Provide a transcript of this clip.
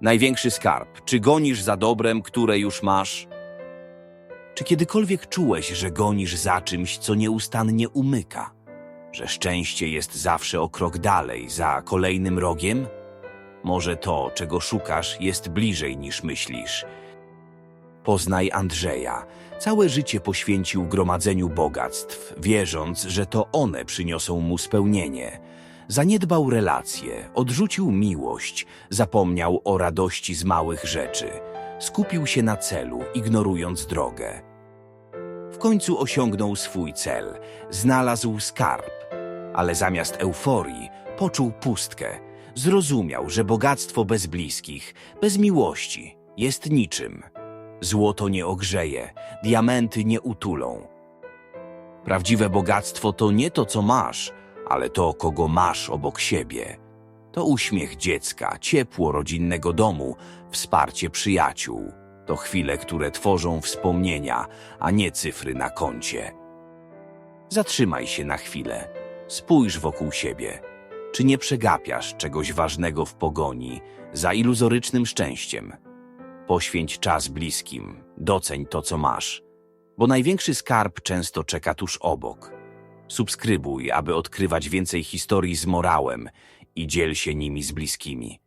Największy skarb. Czy gonisz za dobrem, które już masz? Czy kiedykolwiek czułeś, że gonisz za czymś, co nieustannie umyka? Że szczęście jest zawsze o krok dalej, za kolejnym rogiem? Może to, czego szukasz, jest bliżej niż myślisz. Poznaj Andrzeja. Całe życie poświęcił gromadzeniu bogactw, wierząc, że to one przyniosą mu spełnienie. Zaniedbał relacje, odrzucił miłość, zapomniał o radości z małych rzeczy. Skupił się na celu, ignorując drogę. W końcu osiągnął swój cel, znalazł skarb, ale zamiast euforii poczuł pustkę. Zrozumiał, że bogactwo bez bliskich, bez miłości jest niczym. Złoto nie ogrzeje, diamenty nie utulą. Prawdziwe bogactwo to nie to, co masz, ale to, kogo masz obok siebie. To uśmiech dziecka, ciepło rodzinnego domu, wsparcie przyjaciół. To chwile, które tworzą wspomnienia, a nie cyfry na koncie. Zatrzymaj się na chwilę. Spójrz wokół siebie. Czy nie przegapiasz czegoś ważnego w pogoni za iluzorycznym szczęściem? Poświęć czas bliskim, doceń to, co masz, bo największy skarb często czeka tuż obok. Subskrybuj, aby odkrywać więcej historii z morałem i dziel się nimi z bliskimi.